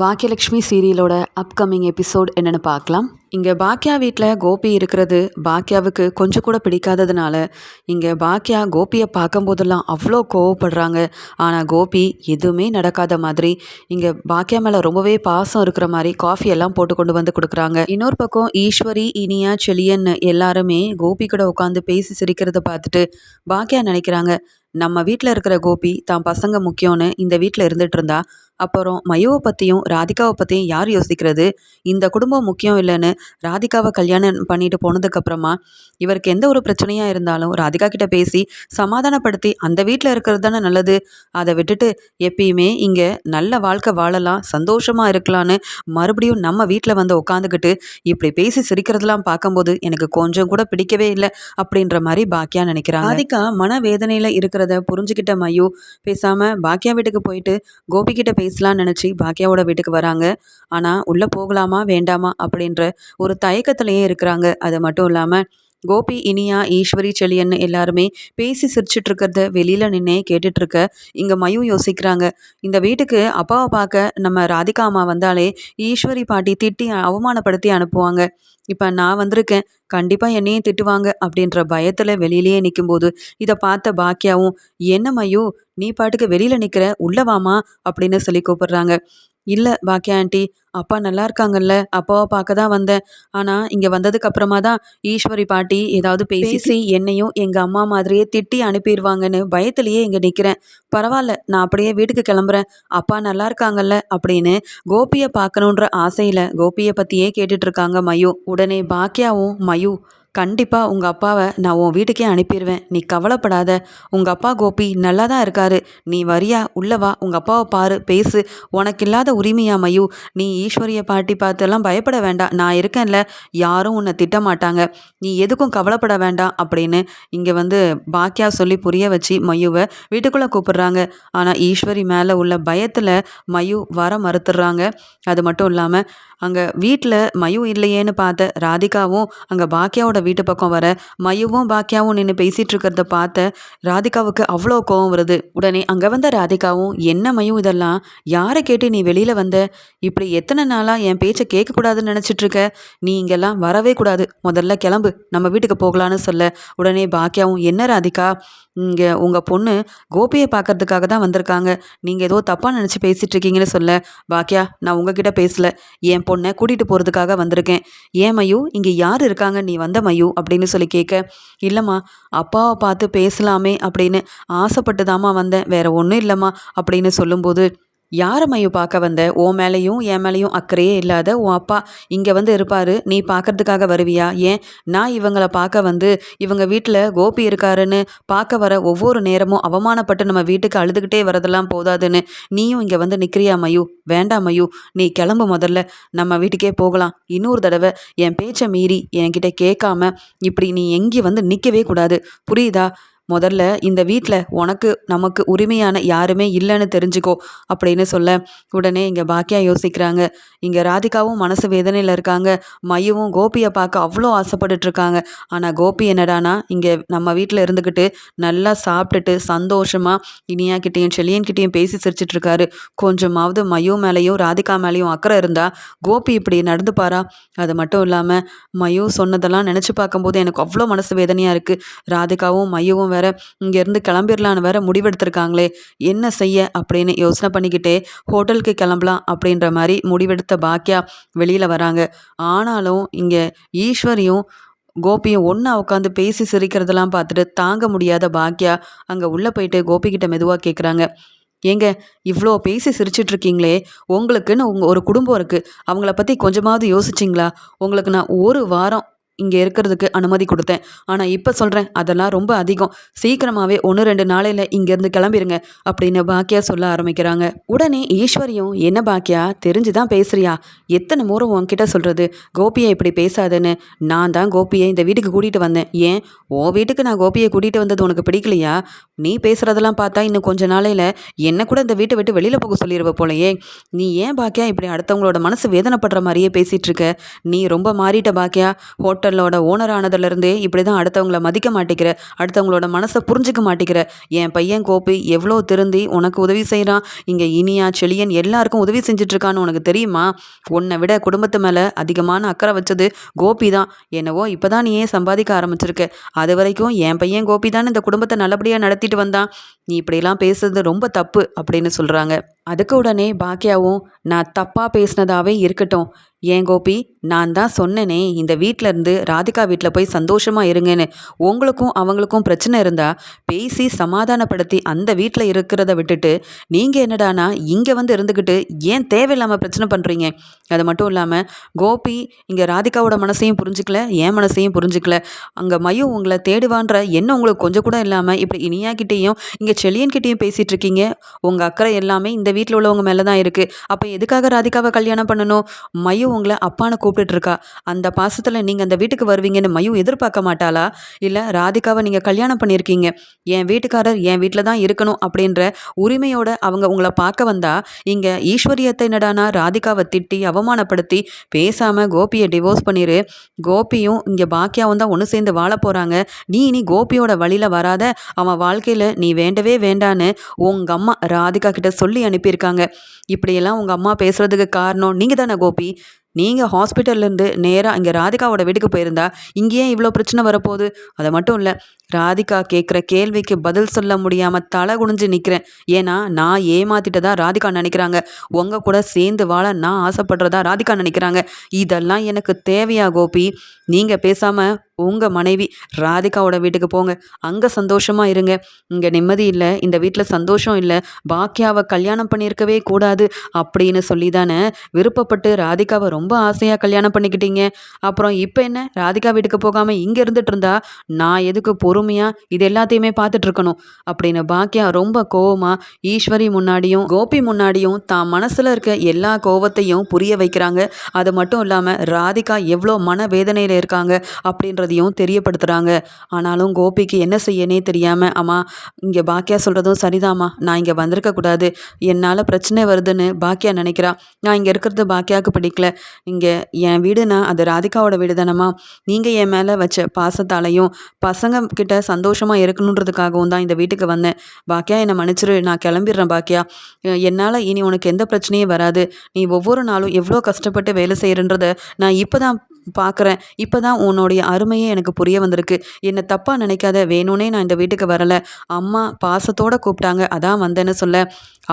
Bhagyalakshmi சீரியலோட upcoming episode என்னென்னு பார்க்கலாம். இங்கே பாக்கியா வீட்டில் கோபி இருக்கிறது பாக்கியாவுக்கு கொஞ்சம் கூட பிடிக்காததுனால இங்கே பாக்கியா கோபியை பார்க்கும்போதெல்லாம் அவ்வளோ கோவப்படுறாங்க. ஆனால் கோபி எதுவுமே நடக்காத மாதிரி இங்கே பாக்கியா மேலே ரொம்பவே பாசம் இருக்கிற மாதிரி காஃபி எல்லாம் போட்டு கொண்டு வந்து கொடுக்குறாங்க. இன்னொரு பக்கம் ஈஸ்வரி இனியா செலியன் எல்லாருமே கோபி கூட உட்காந்து பேசி சிரிக்கிறத பார்த்துட்டு பாக்கியா நினைக்கிறாங்க நம்ம வீட்டில் இருக்கிற கோபி தான் பசங்க முக்கியம்னு இந்த வீட்டில் இருந்துட்டு இருந்தா அப்புறம் மயுவை பற்றியும் ராதிகாவை பற்றியும் யார் யோசிக்கிறது? இந்த குடும்பம் முக்கியம் இல்லைன்னு ராதிகாவை கல்யாணம் பண்ணிட்டு போனதுக்கப்புறமா இவருக்கு எந்த ஒரு பிரச்சனையாக இருந்தாலும் ராதிகா கிட்ட பேசி சமாதானப்படுத்தி அந்த வீட்டில் இருக்கிறது தானே நல்லது. அதை விட்டுட்டு எப்பயுமே இங்கே நல்ல வாழ்க்கை வாழலாம் சந்தோஷமாக இருக்கலான்னு மறுபடியும் நம்ம வீட்டில் வந்து உட்காந்துக்கிட்டு இப்படி பேசி சிரிக்கிறதெல்லாம் பார்க்கும்போது எனக்கு கொஞ்சம் கூட பிடிக்கவே இல்லை அப்படின்ற மாதிரி பாக்கியா நினைக்கிறாங்க. ராதிகா மனவேதனையில் இருக்கிறத புரிஞ்சுக்கிட்ட மயு. பேசாமல் பாக்கியா வீட்டுக்கு போயிட்டு கோபிக்கிட்ட பேசலாம்னு நினச்சி பாக்கியாவோட வீட்டுக்கு வராங்க. ஆனால் உள்ளே போகலாமா? வேண்டாமா? அப்படின்ற ஒரு தயக்கத்திலேயே இருக்கிறாங்க. அது மட்டும் இல்லாமல் கோபி இனியா ஈஸ்வரி செழியன்னு எல்லாருமே பேசி சிரிச்சிட்டு இருக்கிறத வெளியில் நின்னே கேட்டுட்ருக்க இங்கே மயு யோசிக்கிறாங்க. இந்த வீட்டுக்கு அப்பாவை பார்க்க நம்ம ராதிகா அம்மா வந்தாலே ஈஸ்வரி பாட்டி திட்டி அவமானப்படுத்தி அனுப்புவாங்க. இப்போ நான் வந்திருக்கேன். கண்டிப்பாக என்னையும் திட்டுவாங்க அப்படின்ற பயத்தில் வெளியிலேயே நிற்கும்போது இதை பார்த்த பாக்கியாவும் என்ன மயு? நீ பாட்டுக்கு வெளியில் நிற்கிற உள்ளவாமா அப்படின்னு சொல்லி கூப்பிடுறாங்க. இல்லை பாக்கியா ஆண்டி. அப்பா நல்லா இருக்காங்கல்ல அப்பாவை பார்க்க தான் வந்தேன். ஆனால் இங்கே வந்ததுக்கு அப்புறமா தான் ஈஸ்வரி பாட்டி ஏதாவது பேசி என்னையும் எங்கள் அம்மா மாதிரியே திட்டி அனுப்பிடுவாங்கன்னு பயத்திலேயே இங்கே நிற்கிறேன் பரவாயில்ல நான் அப்படியே வீட்டுக்கு கிளம்புறேன். அப்பா நல்லா இருக்காங்கல்ல அப்படின்னு கோபியை பார்க்கணுன்ற ஆசையில் கோபியை பற்றியே கேட்டுட்டு இருக்காங்க மயு. உடனே பாக்கியாவும் மயு கண்டிப்பாக உங்கள் அப்பாவை நான் உன் வீட்டுக்கே அனுப்பிடுவேன் நீ கவலைப்படாத. உங்கள் அப்பா கோபி நல்லா தான் இருக்காரு. நீ வரியா? உள்ளவா உங்கள் அப்பாவை பாரு பேசு. உனக்கு இல்லாத உரிமையா மயு? நீ ஈஸ்வரிய பாட்டி பார்த்தெல்லாம் பயப்பட வேண்டாம். நான் இருக்கேன்ல. யாரும் உன்னை திட்ட மாட்டாங்க நீ எதுக்கும் கவலைப்பட வேண்டாம் அப்படின்னு இங்கே வந்து பாக்கியா சொல்லி புரிய வச்சு மயுவை வீட்டுக்குள்ளே கூப்பிடுறாங்க. ஆனால் ஈஸ்வரி மேலே உள்ள பயத்தில் மயு வர மறுத்துடுறாங்க. அது மட்டும் இல்லாமல் அங்கே வீட்டில் மயு இல்லையேன்னு பார்த்த ராதிகாவும் அங்கே பாக்கியாவோட வீட்டு பக்கம் வர மயுவும் பாக்கியாவும் நின்று பேசிகிட்டு இருக்கிறத பார்த்த ராதிகாவுக்கு அவ்வளோ கோவம் வருது. உடனே அங்கே வந்த ராதிகாவும் என்ன மயும் இதெல்லாம்? யாரை கேட்டு நீ வெளியில் வந்த? இப்படி எத்தனை நாளாக என் பேச்சை கேட்கக்கூடாதுன்னு நினச்சிட்ருக்க நீ இங்கெல்லாம் வரவே கூடாது. முதல்ல கிளம்பு. நம்ம வீட்டுக்கு போகலான்னு சொல்ல. உடனே பாக்கியாவும் என்ன ராதிகா? இங்கே உங்கள் பொண்ணு கோபியை பார்க்கறதுக்காக தான் வந்திருக்காங்க. நீங்கள் ஏதோ தப்பாக நினச்சி பேசிகிட்டு இருக்கீங்கன்னு சொல்ல. பாக்கியா நான் உங்ககிட்ட பேசல. என் பொண்ணை கூட்டிகிட்டு போகிறதுக்காக வந்திருக்கேன். ஏன் மையூ? இங்கே யார் இருக்காங்க? நீ வந்த மையூ அப்படின்னு சொல்லி கேட்க இல்லைம்மா அப்பாவை பார்த்து பேசலாமே அப்படின்னு ஆசைப்பட்டு தாம்மா வந்தேன். வேற ஒன்றும் இல்லைம்மா அப்படின்னு சொல்லும்போது யாரை மையம் பார்க்க வந்த? ஓ மேலேயும் என் மேலேயும் அக்கறையே இல்லாத உன் அப்பா இங்கே வந்து இருப்பார். நீ பார்க்கறதுக்காக வருவியா? ஏன்? நான் இவங்களை பார்க்க வந்து இவங்க வீட்டில் கோபி இருக்காருன்னு பார்க்க வர ஒவ்வொரு நேரமும் அவமானப்பட்டு நம்ம வீட்டுக்கு அழுதுகிட்டே வரதெல்லாம் போதாதுன்னு நீயும் இங்கே வந்து நிற்கிறியா மயு? வேண்டாம் மயு. நீ கிளம்பு முதல்ல. நம்ம வீட்டுக்கே போகலாம். இன்னொரு தடவை என் பேச்சை மீறி என்கிட்ட கேட்காம இப்படி நீ எங்கேயும் வந்து நிற்கவே கூடாது. புரியுதா? முதல்ல இந்த வீட்டில் உனக்கு நமக்கு உரிமையான யாருமே இல்லைன்னு தெரிஞ்சுக்கோ அப்படின்னு சொல்ல. உடனே இங்கே பாக்கியா யோசிக்கிறாங்க. இங்கே ராதிகாவும் மனசு வேதனையில் இருக்காங்க. மையவும் கோபியை பார்க்க அவ்வளோ ஆசைப்பட்டுட்டு இருக்காங்க ஆனால் கோபி என்னடானா இங்கே நம்ம வீட்டில் இருந்துக்கிட்டு நல்லா சாப்பிட்டுட்டு சந்தோஷமாக இனியாக்கிட்டேயும் செலியன்கிட்டேயும் பேசி சிரிச்சிட்டு இருக்காரு கொஞ்சமாவது மயு மேலேயும் ராதிகா மேலேயும் அக்கறை இருந்தால் கோபி இப்படி நடந்துப்பாரா? அது மட்டும் இல்லாமல் மயு சொன்னதெல்லாம் நினச்சி பார்க்கும்போது எனக்கு அவ்வளோ மனசு வேதனையாக இருக்குது ராதிகாவும் மையவும் வேற இங்கேருந்து கிளம்பிடலான்னு வேற முடிவெடுத்திருக்காங்களே. என்ன செய்ய அப்படின்னு யோசனை பண்ணிக்கிட்டே ஹோட்டலுக்கு கிளம்பலாம் அப்படின்ற மாதிரி முடிவெடுத்த பாக்கியா வெளியில் வராங்க. ஆனாலும் இங்கே ஈஸ்வரியும் கோபியும் ஒன்றா உட்காந்து பேசி சிரிக்கிறதெல்லாம் பார்த்துட்டு தாங்க முடியாத பாக்கியா அங்கே உள்ளே போயிட்டு கோபிக்கிட்ட மெதுவாக கேட்குறாங்க ஏங்க இவ்வளோ பேசி சிரிச்சிட்ருக்கீங்களே உங்களுக்குன்னு உங்கள் ஒரு குடும்பம் இருக்குது அவங்கள பற்றி கொஞ்சமாவது யோசிச்சிங்களா? உங்களுக்கு நான் ஒரு வாரம் இங்கே இருக்கிறதுக்கு அனுமதி கொடுத்தேன். ஆனால் இப்போ சொல்கிறேன் அதெல்லாம் ரொம்ப அதிகம். சீக்கிரமாகவே ஒன்று ரெண்டு நாளையில் இங்கேருந்து கிளம்பிடுங்க அப்படின்னு பாக்கியா சொல்ல ஆரம்பிக்கிறாங்க. உடனே ஈஸ்வரியும் என்ன பாக்கியா தெரிஞ்சு தான் பேசுறியா? எத்தனை முறை உன்கிட்ட சொல்கிறது கோபியை இப்படி பேசாதுன்னு. நான் தான் கோபியை இந்த வீட்டுக்கு கூட்டிகிட்டு வந்தேன். ஏன்? உன் வீட்டுக்கு நான் கோபியை கூட்டிகிட்டு வந்தது உனக்கு பிடிக்கலையா? நீ பேசுகிறதெல்லாம் பார்த்தா இன்னும் கொஞ்ச நாளையில் என்னை கூட இந்த வீட்டை விட்டு வெளியில் போக சொல்லிடுவ போலையே. நீ ஏன் பாக்கியா இப்படி அடுத்தவங்களோட மனசு வேதனைப்படுற மாதிரியே பேசிகிட்டு இருக்க? நீ ரொம்ப மாறிட்ட பாக்கியா ஹோட்டல் ஹோட்டலோட ஓனர் ஆனதுலேருந்தே இப்படி தான் அடுத்தவங்கள மதிக்க மாட்டேங்கிற அடுத்தவங்களோட மனசை புரிஞ்சுக்க மாட்டேங்கிற. என் பையன் கோபி எவ்வளோ திருந்தி உனக்கு உதவி செய்கிறான் இங்கே இனியா செழியன் எல்லாருக்கும் உதவி செஞ்சிட்ருக்கான்னு உனக்கு தெரியுமா? உன்னை விட குடும்பத்து மேலே அதிகமான அக்கறை வச்சது கோபி தான். என்னவோ இப்போ தான் நீ ஏன் சம்பாதிக்க ஆரம்பிச்சிருக்க. அது வரைக்கும் என் பையன் கோபி தான் இந்த குடும்பத்தை நல்லபடியாக நடத்திட்டு வந்தான். நீ இப்படிலாம் பேசுறது ரொம்ப தப்பு அப்படின்னு சொல்கிறாங்க அதுக்கு உடனே பாக்கியாவும் நான் தப்பாக பேசினதாவே இருக்கட்டும். ஏன் கோபி? நான் தான் சொன்னேனே இந்த வீட்டில் இருந்து ராதிகா வீட்டில் போய் சந்தோஷமாக இருங்கன்னு. உங்களுக்கும் அவங்களுக்கும் பிரச்சனை இருந்தால் பேசி சமாதானப்படுத்தி அந்த வீட்டில் இருக்கிறத விட்டுட்டு நீங்கள் என்னடானா இங்கே வந்து இருந்துக்கிட்டு ஏன் தேவையில்லாமல் பிரச்சனை பண்ணுறீங்க அது மட்டும் இல்லாமல் கோபி இங்கே ராதிகாவோட மனசையும் புரிஞ்சுக்கல என் மனசையும் புரிஞ்சுக்கல. அங்கே மையம் உங்களை தேடுவான்ற எண்ணம் உங்களுக்கு கொஞ்சம் கூட இல்லாமல் இப்படி இனியாக்கிட்டேயும் இங்கே செழியன்கிட்டேயும் பேசிகிட்டு இருக்கீங்க. உங்கள் அக்கறை எல்லாமே இந்த வீட்டில் உள்ளவங்க மேலே தான் இருக்குது அப்போ எதுக்காக ராதிகாவை கல்யாணம் பண்ணணும்? மையம் உங்களை அப்பான்னு கூப்பிட்டுட்டு இருக்கா அந்த பாசத்தில் நீங்கள் அந்த வீட்டுக்கு வருவீங்கன்னு மையம் எதிர்பார்க்க மாட்டாளா? இல்லை ராதிகாவை நீங்கள் கல்யாணம் பண்ணியிருக்கீங்க என் வீட்டுக்காரர் என் வீட்டில் தான் இருக்கணும் அப்படின்ற உரிமையோட அவங்க உங்களை பார்க்க வந்தா இங்கே ஈஸ்வரியத்தை என்னடானா ராதிகாவை திட்டி அவமானப்படுத்தி பேசாமல் கோபியை டிவோர்ஸ் பண்ணிடு கோபியும் இங்கே பாக்கியாவும் தான் ஒன்று சேர்ந்து வாழ போகிறாங்க நீ இனி கோபியோட வழியில் வராத. அவன் வாழ்க்கையில் நீ வேண்டவே வேண்டான்னு உங்கள் அம்மா ராதிகா கிட்ட சொல்லி அனுப்பி அனுப்பியிருக்காங்க. இப்படியெல்லாம் உங்கள் அம்மா பேசுகிறதுக்கு காரணம் நீங்கள் தானே கோபி நீங்கள் ஹாஸ்பிட்டல்லேருந்து நேராக இங்கே ராதிகாவோட வீட்டுக்கு போயிருந்தா இங்கேயே இவ்வளோ பிரச்சனை வரப்போகுது. அதை மட்டும் இல்லை ராதிகா கேட்குற கேள்விக்கு பதில் சொல்ல முடியாமல் தலை குனிஞ்சு நிற்கிறேன் ஏன்னா நான் ஏமாத்திட்டதா ராதிகா நினைக்கிறாங்க. உங்கள் கூட சேர்ந்து வாழ நான் ஆசைப்படுறதா ராதிகா நினைக்கிறாங்க. இதெல்லாம் எனக்கு தேவையா கோபி? நீங்கள் பேசாமல் உங்கள் மனைவி ராதிகாவோட வீட்டுக்கு போங்க. அங்கே சந்தோஷமாக இருங்க. இங்கே நிம்மதி இல்லை. இந்த வீட்டில் சந்தோஷம் இல்லை. பாக்கியாவை கல்யாணம் பண்ணியிருக்கவே கூடாது அப்படின்னு சொல்லி தானே விருப்பப்பட்டு ராதிகாவை ரொம்ப ஆசையாக கல்யாணம் பண்ணிக்கிட்டீங்க. அப்புறம் இப்போ என்ன? ராதிகா வீட்டுக்கு போகாமல் இங்கே இருந்துட்டு இருந்தா நான் எதுக்கு பொறுமையாக இது எல்லாத்தையுமே பார்த்துட்டு இருக்கணும் அப்படின்னு பாக்கியா ரொம்ப கோவமாக ஈஸ்வரி முன்னாடியும் கோபி முன்னாடியும் தான் மனசில் இருக்க எல்லா கோவத்தையும் புரிய வைக்கிறாங்க. அது மட்டும் இல்லாமல் ராதிகா எவ்வளோ மன வேதனையில் இருக்காங்க அப்படின்றதையும் தெரியப்படுத்துகிறாங்க ஆனாலும் கோபிக்கு என்ன செய்யனே தெரியாமல் அம்மா இங்கே பாக்கியா சொல்கிறதும் சரிதாம்மா. நான் இங்கே வந்திருக்கக்கூடாது என்னால் பிரச்சனை வருதுன்னு பாக்கியா நினைக்கிறா. நான் இங்கே இருக்கிறது பாக்கியாவுக்கு பிடிக்கல. இங்கே என் வீடுனா அது ராதிகாவோட வீடு தானம்மா நீங்கள் என் மேலே வச்ச பாசத்தாலையும் பசங்க உங்ககிட்ட சந்தோஷமாக இருக்கணுன்றதுக்காகவும் தான் இந்த வீட்டுக்கு வந்தேன். பாக்கியா என்னை மன்னிச்சிரு. நான் கிளம்பிடுறேன் பாக்கியா என்னால் இனி உனக்கு எந்த பிரச்சனையும் வராது. நீ ஒவ்வொரு நாளும் எவ்வளோ கஷ்டப்பட்டு வேலை செய்கிறன்றத நான் இப்போ தான் பார்க்குறேன் இப்போ தான் உன்னுடைய அருமையே எனக்கு புரிய வந்திருக்கு. என்னை தப்பாக நினைக்காத வேணும்னே நான் இந்த வீட்டுக்கு வரலை. அம்மா பாசத்தோடு கூப்பிட்டாங்க. அதான் வந்தேன்னு சொல்ல.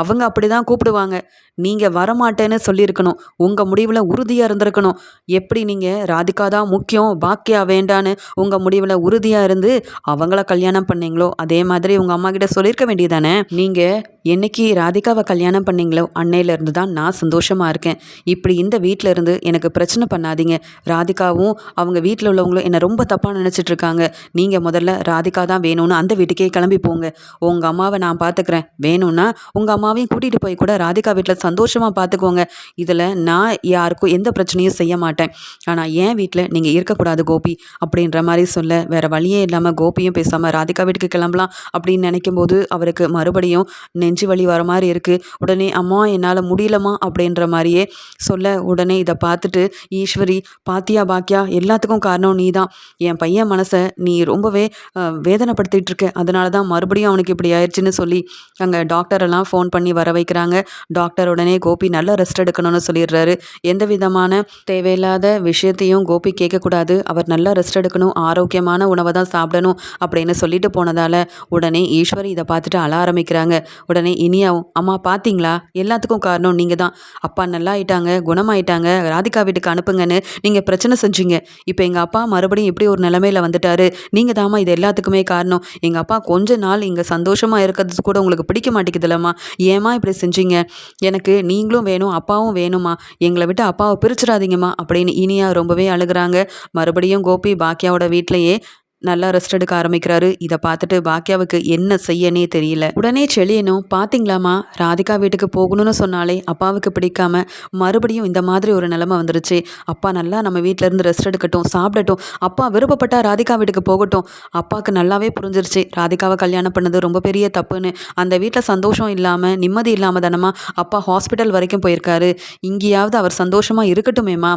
அவங்க அப்படி தான் கூப்பிடுவாங்க. நீங்கள் வரமாட்டேன்னு சொல்லியிருக்கணும். உங்கள் முடிவில் உறுதியாக இருந்திருக்கணும். எப்படி நீங்கள் ராதிகா தான் முக்கியம் பாக்கியா வேண்டான்னு உங்கள் முடிவில் உறுதியாக இருந்து அவங்கள கல்யாணம் பண்ணீங்களோ அதே மாதிரி உங்கள் அம்மா கிட்ட சொல்லியிருக்க வேண்டியதானே? நீங்கள் என்னைக்கு ராதிகாவை கல்யாணம் பண்ணீங்களோ அன்னையிலேருந்து தான் நான் சந்தோஷமாக இருக்கேன். இப்படி இந்த வீட்டில் இருந்து எனக்கு பிரச்சனை பண்ணாதீங்க. ராதிகாவும் அவங்க வீட்டில் உள்ளவங்களும் என்னை ரொம்ப தப்பாக நினச்சிட்டு இருக்காங்க நீங்கள் முதல்ல ராதிகா தான் வேணும்னு அந்த வீட்டுக்கே கிளம்பி போங்க. உங்கள் அம்மாவை நான் பார்த்துக்கிறேன் வேணும்னா உங்கள் அம்மா அம்மாவையும் கூட்டிகிட்டு போய் கூட ராதிகா வீட்டில் சந்தோஷமாக பார்த்துக்கோங்க இதில் நான் யாருக்கும் எந்த பிரச்சனையும் செய்ய மாட்டேன். ஆனால் என் வீட்டில் நீங்கள் இருக்கக்கூடாது கோபி அப்படின்ற மாதிரி சொல்ல வேறு வழியே இல்லாமல் கோபியும் பேசாமல் ராதிகா வீட்டுக்கு கிளம்பலாம் அப்படின்னு நினைக்கும் போது அவருக்கு மறுபடியும் நெஞ்சு வலி வர மாதிரி இருக்குது உடனே அம்மா என்னால் முடியலம்மா அப்படின்ற மாதிரியே சொல்ல உடனே இதை பார்த்துட்டு ஈஸ்வரி பாத்தியா பாக்கியா எல்லாத்துக்கும் காரணம் நீ தான் என் பையன் மனசை நீ ரொம்பவே வேதனைப்படுத்திட்டு இருக்க. அதனால தான் மறுபடியும் அவனுக்கு இப்படி ஆயிடுச்சுன்னு சொல்லி அங்கே டாக்டரெல்லாம் ஃபோன் பண்ணி வர வைக்கிறாங்க. டாக்டர் உடனே கோபி நல்ல ரெஸ்ட் எடுக்கணும்னு சொல்லிடுறாரு. எந்த விதமான தேவையில்லாத விஷயத்தையும் கோபி கேட்கக்கூடாது. அவர் நல்லா ரெஸ்ட் எடுக்கணும். ஆரோக்கியமான உணவை தான் சாப்பிடணும் அப்படின்னு சொல்லிட்டு போனதால் உடனே ஈஸ்வரி இதை பார்த்துட்டு அழ ஆரம்பிக்கிறாங்க. உடனே இனியாவும் அம்மா பார்த்தீங்களா? எல்லாத்துக்கும் காரணம் நீங்கள் தான். அப்பா நல்லா ஆயிட்டாங்க குணமாயிட்டாங்க. ராதிகா வீட்டுக்கு அனுப்புங்கன்னு நீங்கள் பிரச்சனை செஞ்சீங்க. இப்போ எங்கள் அப்பா மறுபடியும் இப்படி ஒரு நிலைமையில் வந்துட்டாரு. நீங்கள் தாம்மா இது எல்லாத்துக்குமே காரணம். எங்கள் அப்பா கொஞ்ச நாள் இங்கே சந்தோஷமாக இருக்கிறது கூட உங்களுக்கு பிடிக்க மாட்டேங்குதுல்லம்மா. ஏமா இப்படி செஞ்சீங்க? எனக்கு நீங்களும் வேணும் அப்பாவும் வேணுமா எங்களை விட்டு அப்பாவை பிரிச்சிடாதீங்கம்மா அப்படின்னு இனியா ரொம்பவே அழுகிறாங்க. மறுபடியும் கோபி பாக்கியாவோட வீட்டிலையே நல்லா ரெஸ்ட் எடுக்க ஆரம்பிக்கிறாரு. இதை பார்த்துட்டு பாக்கியாவுக்கு என்ன செய்யனே தெரியல. உடனே செழியனும் பார்த்தீங்களாமா ராதிகா வீட்டுக்கு போகணும்னு சொன்னாலே அப்பாவுக்கு பிடிக்காம மறுபடியும் இந்த மாதிரி ஒரு நிலைமை வந்துருச்சு. அப்பா நல்லா நம்ம வீட்டில இருந்து ரெஸ்ட் எடுக்கட்டும் சாப்பிடட்டும். அப்பா விருப்பப்பட்டா ராதிகா வீட்டுக்கு போகட்டும். அப்பாவுக்கு நல்லாவே புரிஞ்சிருச்சு. ராதிகாவை கல்யாணம் பண்ணது ரொம்ப பெரிய தப்புன்னு. அந்த வீட்டில் சந்தோஷம் இல்லாமல் நிம்மதி இல்லாமல் தானம்மா அப்பா ஹாஸ்பிட்டல் வரைக்கும் போயிருக்காரு. இங்கேயாவது அவர் சந்தோஷமாக இருக்கட்டுமேம்மா?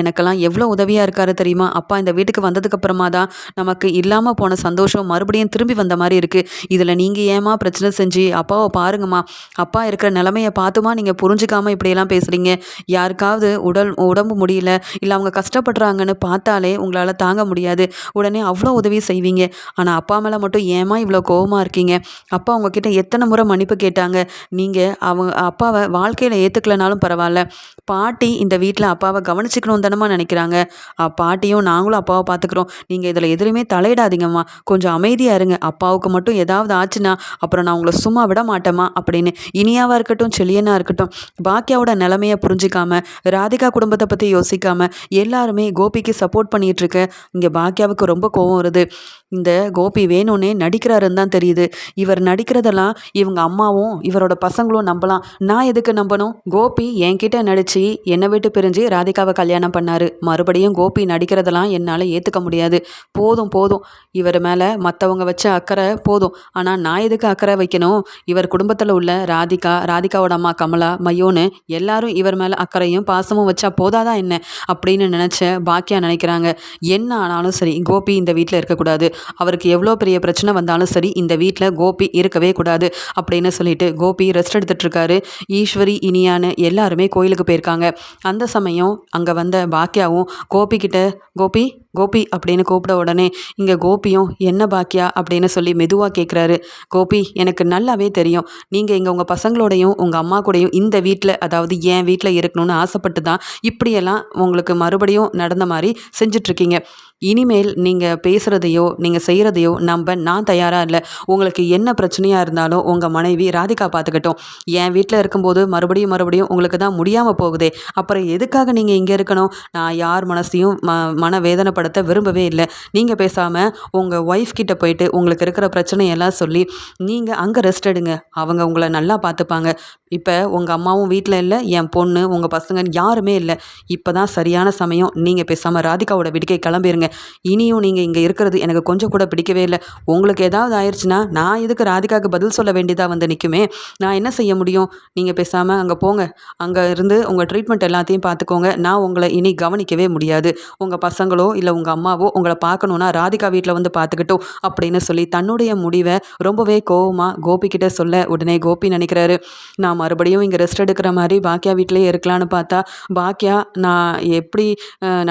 எனக்கெல்லாம் எவ்வளோ உதவியாக இருக்காரு தெரியுமா? அப்பா இந்த வீட்டுக்கு வந்ததுக்கப்புறமா தான் நமக்கு இல்லாமல் போன சந்தோஷம் மறுபடியும் திரும்பி வந்த மாதிரி இருக்குது இதில் நீங்கள் ஏமா பிரச்சனை செஞ்சு? அப்பாவை பாருங்கம்மா. அப்பா இருக்கிற நிலமையை பார்த்துமா நீங்கள் புரிஞ்சுக்காமல் இப்படியெல்லாம் பேசுகிறீங்க யாருக்காவது உடல் உடம்பு முடியல இல்லை அவங்க கஷ்டப்படுறாங்கன்னு பார்த்தாலே உங்களால் தாங்க முடியாது. உடனே அவ்வளோ உதவி செய்வீங்க. ஆனால் அப்பா மேலே மட்டும் ஏமா இவ்வளோ கோபமாக இருக்கீங்க? அப்பா உங்ககிட்ட எத்தனை முறை மன்னிப்பு கேட்டாங்க? நீங்கள் அவங்க அப்பாவை வாழ்க்கையில் ஏற்றுக்கலனாலும் பரவாயில்ல. பாட்டி இந்த வீட்டில் அப்பாவை கவனிச்சிக்கணும் தானமா நினைக்கிறாங்க. பாட்டியும் நாங்களும் அப்பாவை பார்த்துக்குறோம் நீங்கள் இதில் எதுலையுமே தலையிடாதீங்கம்மா. கொஞ்சம் அமைதியாக இருங்க. அப்பாவுக்கு மட்டும் ஏதாவது ஆச்சுன்னா அப்புறம் நான் உங்களை சும்மா விட மாட்டேம்மா அப்படின்னு இனியாவாக இருக்கட்டும் செழியனாக இருக்கட்டும் பாக்கியாவோட நிலமையை புரிஞ்சிக்காம ராதிகா குடும்பத்தை பற்றி யோசிக்காமல் எல்லாருமே கோபிக்கு சப்போர்ட் பண்ணிகிட்ருக்க இங்கே பாக்கியாவுக்கு ரொம்ப கோவம் வருது. இந்த கோபி வேணும்னே நடிக்கிறாருன்னு தான் தெரியுது. இவர் நடிக்கிறதெல்லாம் இவங்க அம்மாவும் இவரோட பசங்களும் நம்பலாம். நான் எதுக்கு நம்பணும்? கோபி என்கிட்ட நடித்து என்னை விட்டு பிரிஞ்சு ராதிகாவை கல்யாணம் பண்ணார். மறுபடியும் கோபி நடிக்கிறதெல்லாம் என்னால் ஏற்றுக்க முடியாது. போதும் போதும். இவர் மேலே மற்றவங்க வச்ச அக்கறை போதும். ஆனால் நான் எதுக்கு அக்கறை வைக்கணும்? இவர் குடும்பத்தில் உள்ள ராதிகா ராதிகாவோட அம்மா கமலா மையோன்னு எல்லாரும் இவர் மேலே அக்கறையும் பாசமும் வச்சா போதாதான் என்ன? அப்படின்னு நினச்ச பாக்கியா நினைக்கிறாங்க. என்ன ஆனாலும் சரி கோபி இந்த வீட்டில் இருக்கக்கூடாது. அவருக்கு எவ்வளோ பெரிய பிரச்சனை வந்தாலும் சரி இந்த வீட்டில் கோபி இருக்கவே கூடாது அப்படின்னு சொல்லிட்டு கோபி ரெஸ்ட் எடுத்துட்ருக்காரு. ஈஸ்வரி இனியான்னு எல்லாருமே கோயிலுக்கு போயிருக்காங்க. அந்த சமயம் அங்கே வந்த பாக்கியாவும் கோபிக்கிட்ட கோபி கோபி அப்படின்னு கூப்பிட உடனே இங்கே கோபியும் என்ன பாக்கியா? அப்படின்னு சொல்லி மெதுவாக கேட்குறாரு கோபி எனக்கு நல்லாவே தெரியும். நீங்கள் இங்கே உங்கள் பசங்களோடையும் உங்கள் அம்மா கூடையும் இந்த வீட்டில் அதாவது என் வீட்டில் இருக்கணும்னு ஆசைப்பட்டு தான் இப்படியெல்லாம் உங்களுக்கு மறுபடியும் நடந்த மாதிரி செஞ்சிட்ருக்கீங்க. இனிமேல் நீங்கள் பேசுகிறதையோ நீங்கள் செய்கிறதையோ நம்ப நான் தயாராக இல்லை. உங்களுக்கு என்ன பிரச்சனையாக இருந்தாலும் உங்கள் மனைவி ராதிகா பார்த்துக்கட்டும் என் வீட்டில் இருக்கும்போது மறுபடியும் மறுபடியும் உங்களுக்கு தான் முடியாமல் போகுதே. அப்புறம் எதுக்காக நீங்கள் இங்கே இருக்கணும்? நான் யார் மனசையும் ம மன வேதனை படத்தை விரும்பவே இல்லை. நீங்கள் பேசாமல் உங்கள் ஒய்ஃப் கிட்ட போயிட்டு உங்களுக்கு இருக்கிற பிரச்சனையெல்லாம் சொல்லி நீங்கள் அங்கே ரெஸ்ட் எடுங்க. அவங்க உங்களை நல்லா பார்த்துப்பாங்க. இப்போ உங்கள் அம்மாவும் வீட்டில் இல்லை என் பொண்ணு உங்கள் பசங்க யாருமே இல்லை. இப்போ தான் சரியான சமயம். நீங்கள் பேசாமல் ராதிகாவோட வீட்டுக்கே கிளம்பிடுங்க இனியும் நீங்கள் இங்கே இருக்கிறது எனக்கு கொஞ்சம் கூட பிடிக்கவே இல்லை. உங்களுக்கு ஏதாவது ஆயிடுச்சுன்னா நான் எதுக்கு ராதிகாவுக்கு பதில் சொல்ல வேண்டியதாக வந்து நிற்குமே நான் என்ன செய்ய முடியும்? நீங்கள் பேசாமல் அங்கே போங்க. அங்கே இருந்து உங்கள் ட்ரீட்மெண்ட் எல்லாத்தையும் பார்த்துக்கோங்க நான் உங்களை இனி கவனிக்கவே முடியாது. உங்கள் பசங்களோ இல்லை உங்கள் அம்மாவோ உங்களை பார்க்கணுன்னா ராதிகா வீட்டில் வந்து பார்த்துக்கிட்டோம் அப்படின்னு சொல்லி தன்னுடைய முடிவை ரொம்பவே கோவமாக கோபிக்கிட்ட சொல்ல உடனே கோபி நினைக்கிறாரு. நான் மறுபடியும் இங்கே ரெஸ்ட் எடுக்கிற மாதிரி பாக்கியா வீட்டிலே இருக்கலான்னு பார்த்தா பாக்கியா நான் எப்படி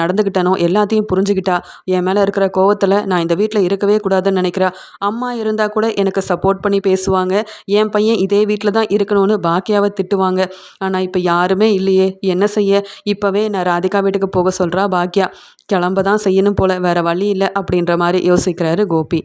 நடந்துக்கிட்டனோ எல்லாத்தையும் புரிஞ்சுக்கிட்டா என் மேலே இருக்கிற கோவத்தில் நான் இந்த வீட்டில் இருக்கவே கூடாதுன்னு நினைக்கிறேன் அம்மா இருந்தால் கூட எனக்கு சப்போர்ட் பண்ணி பேசுவாங்க. என் பையன் இதே வீட்டில் தான் இருக்கணும்னு பாக்கியாவை திட்டுவாங்க. ஆனால் இப்போ யாருமே இல்லையே. என்ன செய்ய? இப்போவே நான் ராதிகா வீட்டுக்கு போக சொல்கிறா பாக்கியா கிளம்ப தான் செய்யணும் போல். வேறு வழி இல்லை அப்படின்ற மாதிரி யோசிக்கிறாரு கோபி.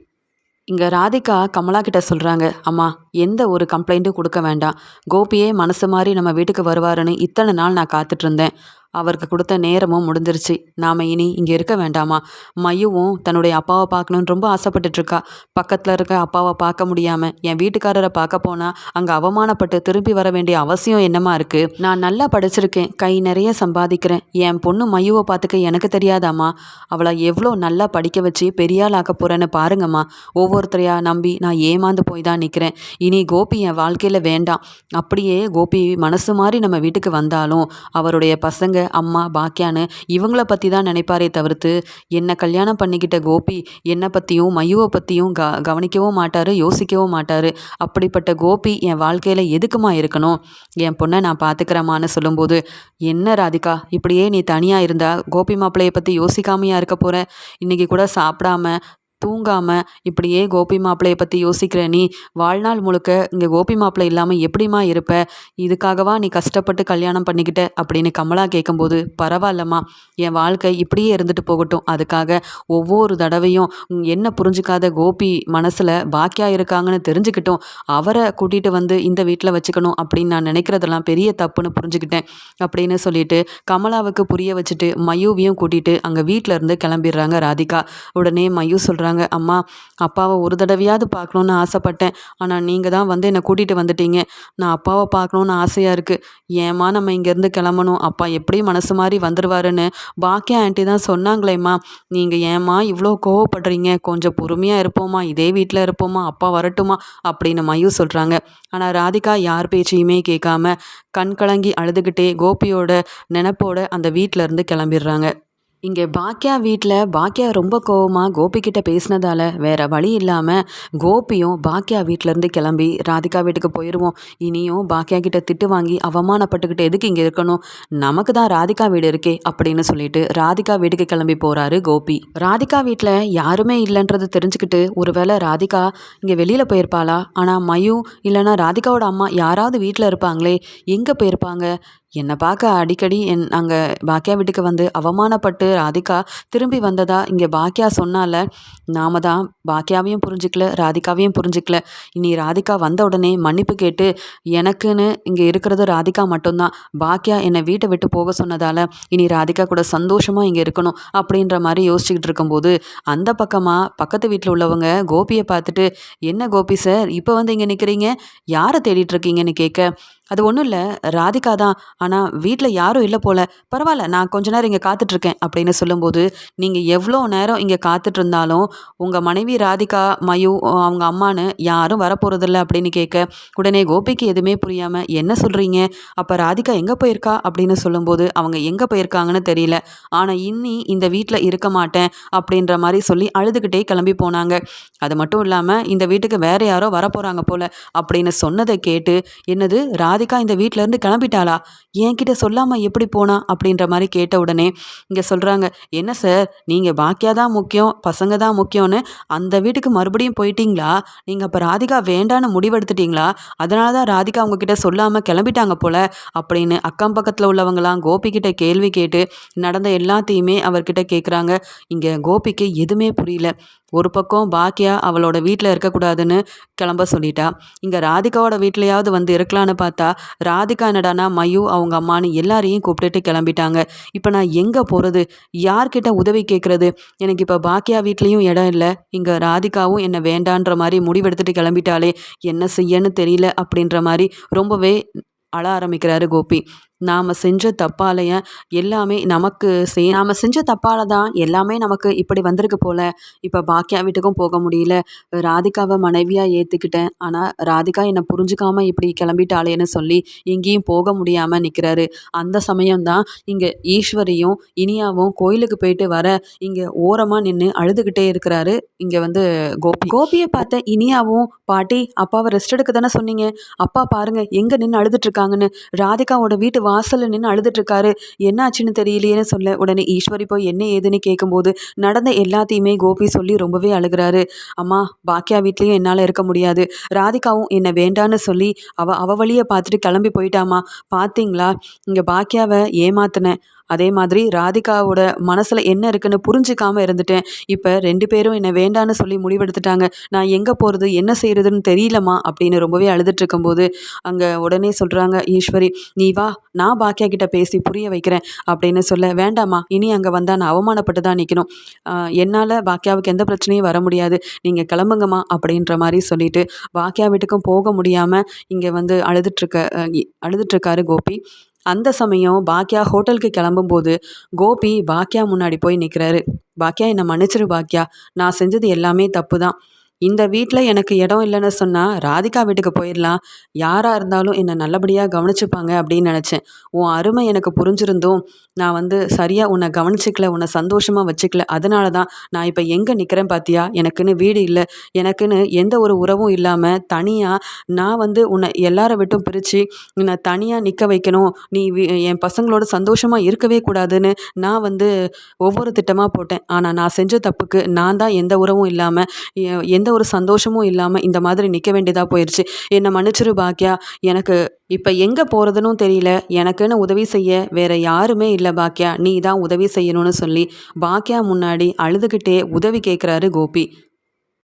இங்கே ராதிகா கமலா கிட்ட சொல்கிறாங்க அம்மா எந்த ஒரு கம்ப்ளைண்ட்டும் கொடுக்க வேண்டாம். கோபியே மனசு மாதிரி நம்ம வீட்டுக்கு வருவாருன்னு இத்தனை நாள் நான் காத்துட்ருந்தேன் அவருக்கு கொடுத்த நேரமும் முடிஞ்சிருச்சு. நாம் இனி இங்கே இருக்க வேண்டாமா? மையுவும் தன்னுடைய அப்பாவை பார்க்கணுன்னு ரொம்ப ஆசைப்பட்டுட்ருக்கா. பக்கத்தில் இருக்க அப்பாவை பார்க்க முடியாமல் என் வீட்டுக்காரரை பார்க்க போனால் அங்கே அவமானப்பட்டு திரும்பி வர வேண்டிய அவசியம் என்னமா இருக்குது நான் நல்லா படிச்சிருக்கேன். கை நிறைய சம்பாதிக்கிறேன். என் பொண்ணு மையுவை பார்த்துக்க எனக்கு தெரியாதாம்மா? அவளை எவ்வளோ நல்லா படிக்க வச்சு பெரியாள் ஆக்க போகிறேன்னு பாருங்கம்மா. ஒவ்வொருத்தரையா நம்பி நான் ஏமாந்து போய் தான் நிற்கிறேன் இனி கோபி என் வாழ்க்கையில் வேண்டாம். அப்படியே கோபி மனசு மாதிரி நம்ம வீட்டுக்கு வந்தாலும் அவருடைய பசங்க அம்மா பாக்கியான்னு இவங்கள பற்றி தான் நினைப்பாரே தவிர்த்து என்னை கல்யாணம் பண்ணிக்கிட்ட கோபி என்னை பற்றியும் மையுவை பற்றியும் க கவனிக்கவும் மாட்டார் யோசிக்கவும் மாட்டார். அப்படிப்பட்ட கோபி என் வாழ்க்கையில் எதுக்குமா இருக்கணும்? என் பொண்ணை நான் பார்த்துக்கிறேம்மான்னு சொல்லும்போது என்ன ராதிகா இப்படியே நீ தனியாக இருந்தா கோபி மாப்பிள்ளையை பற்றி யோசிக்காமையா இருக்க போகிற இன்றைக்கி கூட சாப்பிடாம தூங்காமல் இப்படியே கோபி மாப்பிள்ளையை பற்றி யோசிக்கிற நீ வாழ்நாள் முழுக்க இங்கே கோபி மாப்பிள்ளை இல்லாமல் எப்படிமா இருப்ப? இதுக்காகவா நீ கஷ்டப்பட்டு கல்யாணம் பண்ணிக்கிட்ட? அப்படின்னு கமலா கேட்கும்போது பரவாயில்லம்மா. என் வாழ்க்கை இப்படியே இருந்துட்டு போகட்டும். அதுக்காக ஒவ்வொரு தடவையும் என்ன புரிஞ்சுக்காத கோபி மனசில் பாக்கியா இருக்காங்கன்னு தெரிஞ்சுக்கிட்டோம். அவரை கூட்டிகிட்டு வந்து இந்த வீட்டில் வச்சுக்கணும் அப்படின்னு நான் நினைக்கிறதெல்லாம் பெரிய தப்புன்னு புரிஞ்சுக்கிட்டேன் அப்படின்னு சொல்லிட்டு கமலாவுக்கு புரிய வச்சுட்டு மயூவியும் கூட்டிகிட்டு அங்கே வீட்டில் இருந்து கிளம்பிடுறாங்க ராதிகா. உடனே மயூ சொல்கிறாங்க சொல்கிறாங்க அம்மா அப்பாவை ஒரு தடவையாவது பார்க்கணுன்னு ஆசைப்பட்டேன். ஆனால் நீங்கள் தான் வந்து என்னை கூட்டிகிட்டு வந்துட்டீங்க. நான் அப்பாவை பார்க்கணுன்னு ஆசையாக இருக்குது ஏம்மா நம்ம இங்கேருந்து கிளம்பணும். அப்பா எப்படி மனசு மாதிரி வந்துடுவாருன்னு பாக்கியா ஆண்டி தான் சொன்னாங்களேம்மா. நீங்கள் ஏம்மா இவ்வளோ கோவப்படுறீங்க? கொஞ்சம் பொறுமையாக இருப்போமா இதே வீட்டில் இருப்போமா அப்பா வரட்டுமா? அப்படின்னு மயூ சொல்கிறாங்க ஆனால் ராதிகா யார் பேச்சையுமே கேட்காம கண் கலங்கி அழுதுகிட்டே கோபியோட நினப்போட அந்த வீட்டில் இருந்து கிளம்பிடுறாங்க. இங்கே பாக்கியா வீட்டில் பாக்கியா ரொம்ப கோவமாக கோபிக்கிட்ட பேசினதால வேற வழி இல்லாமல் கோபியும் பாக்கியா வீட்டிலேருந்து கிளம்பி ராதிகா வீட்டுக்கு போயிடுவோம் இனியும் பாக்கியா கிட்ட திட்டு வாங்கி அவமானப்பட்டுக்கிட்டு எதுக்கு இங்கே இருக்கணும்? நமக்கு தான் ராதிகா வீடு இருக்கே அப்படின்னு சொல்லிட்டு ராதிகா வீட்டுக்கு கிளம்பி போகிறாரு கோபி. ராதிகா வீட்டில் யாருமே இல்லைன்றது தெரிஞ்சுக்கிட்டு ஒருவேளை ராதிகா இங்கே வெளியில் போயிருப்பாளா? ஆனால் மயு இல்லைன்னா ராதிகாவோட அம்மா யாராவது வீட்டில் இருப்பாங்களே எங்கே போயிருப்பாங்க? என்னை பார்க்க அடிக்கடி என் நாங்கள் பாக்கியா வீட்டுக்கு வந்து அவமானப்பட்டு ராதிகா திரும்பி வந்ததா இங்கே பாக்கியா சொன்னால நாம தான் பாக்கியாவையும் புரிஞ்சிக்கல ராதிகாவையும் புரிஞ்சிக்கல. இனி ராதிகா வந்த உடனே மன்னிப்பு கேட்டு எனக்குன்னு இங்கே இருக்கிறது ராதிகா மட்டும்தான். பாக்கியா என்னை வீட்டை விட்டு போக சொன்னதால் இனி ராதிகா கூட சந்தோஷமாக இங்கே இருக்கணும் அப்படின்ற மாதிரி யோசிச்சுக்கிட்டு இருக்கும்போது அந்த பக்கமாக பக்கத்து வீட்டில் உள்ளவங்க கோபியை பார்த்துட்டு என்ன கோபி சார் இப்போ வந்து இங்கே நிற்கிறீங்க யாரை தேடிட்டு இருக்கீங்கன்னு கேட்க அது ஒன்றும் இல்லை. ராதிகா தான். ஆனால் வீட்டில் யாரும் இல்லை போல். பரவாயில்ல நான் கொஞ்ச நேரம் இங்கே காத்துட்ருக்கேன் அப்படின்னு சொல்லும்போது நீங்கள் எவ்வளோ நேரம் இங்கே காத்துட்டு இருந்தாலும் உங்கள் மனைவி ராதிகா மயு அவங்க அம்மானு யாரும் வரப்போகிறதில்ல அப்படின்னு கேட்க உடனே கோபிக்கு எதுவுமே புரியாமல் என்ன சொல்கிறீங்க அப்போ ராதிகா எங்கே போயிருக்கா? அப்படின்னு சொல்லும்போது அவங்க எங்கே போயிருக்காங்கன்னு தெரியல. ஆனால் இன்னி இந்த வீட்டில் இருக்க மாட்டேன் அப்படின்ற மாதிரி சொல்லி அழுதுகிட்டே கிளம்பி போனாங்க. அது மட்டும் இல்லாமல் இந்த வீட்டுக்கு வேறு யாரோ வரப்போகிறாங்க போல் அப்படின்னு சொன்னதை கேட்டு என்னது ராதி ராதிகா இந்த வீட்டிலேருந்து கிளம்பிட்டாளா? என்கிட்ட சொல்லாமல் எப்படி போனா? அப்படின்ற மாதிரி கேட்ட உடனே இங்கே சொல்கிறாங்க என்ன சார் நீங்கள் பாக்கியா தான் முக்கியம் பசங்க தான் முக்கியம்னு? அந்த வீட்டுக்கு மறுபடியும் போயிட்டீங்களா? நீங்கள் அப்போ ராதிகா வேண்டான்னு முடிவெடுத்துட்டீங்களா? அதனால தான் ராதிகா உங்ககிட்ட சொல்லாமல் கிளம்பிட்டாங்க போல அப்படின்னு அக்கம் பக்கத்தில் உள்ளவங்களாம் கோபிக்கிட்ட கேள்வி கேட்டு நடந்த எல்லாத்தையுமே அவர்கிட்ட கேட்குறாங்க இங்கே கோபிக்கு எதுவுமே புரியல. ஒரு பக்கம் பாக்கியா அவளோட வீட்டில் இருக்கக்கூடாதுன்னு கிளம்ப சொல்லிட்டா. இங்கே ராதிகாவோட வீட்லையாவது வந்து இருக்கலான்னு பார்த்தா ராதிகா என்னடானா மயு அவங்க அம்மானு எல்லாரையும் கூப்பிட்டுட்டு கிளம்பிட்டாங்க. இப்போ நான் எங்கே போகிறது யார்கிட்ட உதவி கேட்குறது எனக்கு இப்போ பாக்கியா வீட்லேயும் இடம் இல்லை. இங்கே ராதிகாவும் என்னை வேண்டான்ற மாதிரி முடிவெடுத்துட்டு கிளம்பிட்டாலே என்ன செய்யன்னு தெரியல அப்படின்ற மாதிரி ரொம்பவே அழ ஆரம்பிக்கிறாரு கோபி. நாம் செஞ்ச தப்பாலைய எல்லாமே நமக்கு செய் நாம் செஞ்ச தப்பால் தான் எல்லாமே நமக்கு இப்படி வந்திருக்கு போல். இப்போ பாக்கியா வீட்டுக்கும் போக முடியல. ராதிகாவை மனைவியாக ஏற்றுக்கிட்டேன் ஆனால் ராதிகா என்னை புரிஞ்சுக்காமல் இப்படி கிளம்பிட்டாளேன்னு சொல்லி எங்கேயும் போக முடியாமல் நிற்கிறாரு அந்த சமயம்தான் இங்கே ஈஸ்வரியும் இனியாவும் கோயிலுக்கு போயிட்டு வர இங்கே ஓரமாக நின்று அழுதுகிட்டே இருக்கிறாரு. இங்கே வந்து கோபி. கோபியை பார்த்த இனியாவும் பாட்டி அப்பாவை ரெஸ்ட் எடுக்க தானே சொன்னீங்க? அப்பா பாருங்க எங்கே நின்று அழுதுட்ருக்காங்கன்னு ராதிகாவோட வீட்டு வாசலில் நின்று அழுதுட்ருக்காரு. என்னாச்சுன்னு தெரியலையேன்னு சொல்ல. உடனே ஈஸ்வரி போய் என்ன ஏதுன்னு கேட்கும்போது நடந்த எல்லாத்தையுமே கோபி சொல்லி ரொம்பவே அழுகிறாரு. அம்மா பாக்கியா வீட்லேயும் என்னால் இருக்க முடியாது. ராதிகாவும் என்னை வேண்டான்னு சொல்லி அவள் அவ வழியை பார்த்துட்டு கிளம்பி போயிட்டாமா பார்த்தீங்களா இங்கே பாக்கியாவை ஏமாத்தினேன். அதே மாதிரி ராதிகாவோட மனசில் என்ன இருக்குன்னு புரிஞ்சிக்காமல் இருந்துட்டேன். இப்போ ரெண்டு பேரும் என்னை வேண்டான்னு சொல்லி முடிவெடுத்துட்டாங்க. நான் எங்கே போகிறது என்ன செய்கிறதுன்னு தெரியலம்மா அப்படின்னு ரொம்பவே அழுதுட்டு இருக்கும்போது அங்கே உடனே சொல்கிறாங்க ஈஸ்வரி நீ வா நான் பாக்கியா கிட்ட பேசி புரிய வைக்கிறேன் அப்படின்னு சொல்ல வேண்டாம்மா இனி அங்கே வந்தால் நான் அவமானப்பட்டு தான் நிற்கணும் என்னால் பாக்கியாவுக்கு எந்த பிரச்சனையும் வர முடியாது. நீங்கள் கிளம்புங்கம்மா அப்படின்ற மாதிரி சொல்லிட்டு பாக்கியா வீட்டுக்கும் போக முடியாமல் இங்கே வந்து அழுதுட்ருக்க அழுதுட்ருக்காரு கோபி. அந்த சமயம் பாக்கியா ஹோட்டலுக்கு கிளம்பும்போது கோபி பாக்கியா முன்னாடி போய் நிற்கிறாரு பாக்கியா என்னை மன்னிச்சிரு பாக்கியா நான் செஞ்சது எல்லாமே தப்பு தான் இந்த வீட்டில் எனக்கு இடம் இல்லைன்னு சொன்னால் ராதிகா வீட்டுக்கு போயிடலாம் யாராக இருந்தாலும் என்னை நல்லபடியாக கவனிச்சுப்பாங்க அப்படின்னு நினச்சேன். உன் அருமை எனக்கு புரிஞ்சிருந்தும் நான் வந்து சரியாக உன்னை கவனிச்சிக்கல உன்னை சந்தோஷமாக வச்சுக்கல. அதனால தான் நான் இப்போ எங்கே நிற்கிறேன் பார்த்தியா எனக்குன்னு வீடு இல்லை. எனக்குன்னு எந்த ஒரு உறவும் இல்லாமல் தனியாக நான் வந்து உன்னை எல்லாரை விட்டும் பிரித்து உன்னை தனியாக நிற்க வைக்கணும். நீ என் பசங்களோட சந்தோஷமாக இருக்கவே கூடாதுன்னு நான் வந்து ஒவ்வொரு திட்டமாக போட்டேன். ஆனால் நான் செஞ்ச தப்புக்கு நான் தான் எந்த உறவும் இல்லாமல் எந்த ஒரு சந்தோஷமும் இல்லாமல் இந்த மாதிரி நிற்க வேண்டியதாக போயிடுச்சு என்னை மன்னிச்சிரு பாக்கியா எனக்கு இப்போ எங்கே போகிறதுனும் தெரியல. எனக்குன்னு உதவி செய்ய வேற யாருமே இல்லை பாக்கியா நீ தான் உதவி செய்யணும்னு சொல்லி பாக்கியா முன்னாடி அழுதுகிட்டே உதவி கேட்குறாரு கோபி.